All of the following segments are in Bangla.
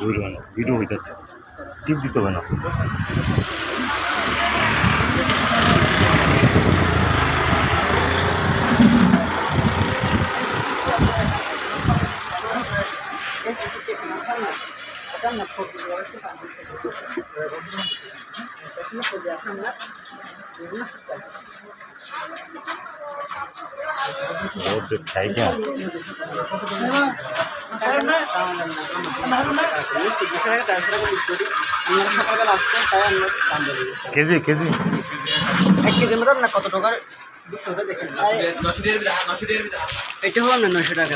ঘুরবে না ভিডিও হইতেছে টিপ দিতে হবে না रोड खाई क्या সকালবেলা আসতেন তাই আমরা দাম কেজি কেজি। এক কেজির মতো আপনার কত টাকার এটা হলো না নয়শো টাকা।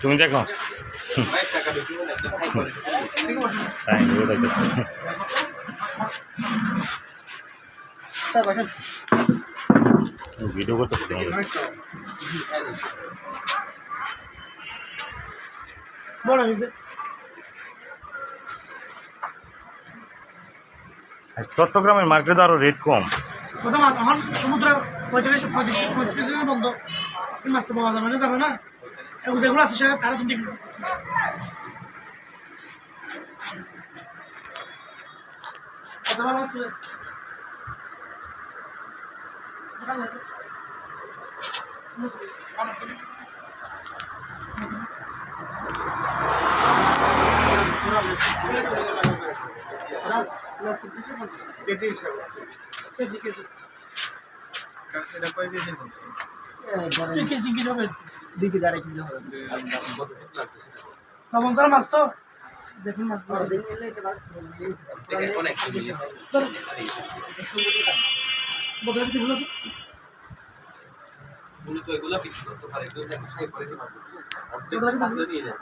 তুমি দেখো। বসেন। ভিডিও আর চট্টগ্রামের মার্কেটে আরও রেট কম। প্রথম এখন সমুদ্র পঁয়তাল্লিশ, পঁয়ত্রিশ পঁয়ত্রিশ দিনে বন্ধ। এই মাছ তো পাওয়া যাবে না যাবে না। যেগুলো আছে সেটা তারা করবে। কত ভালো কেজি কেজি? তিন কেজি কেজি হবে। দুই কেজি আড়াই কেজি হবে। লবণ ছাড়া মাছ তো? দেখুন মাছ কিছু ভুল আছে? মূলত এগুলা বিক্রি করতে পারে। খাই পরে কিছু যায়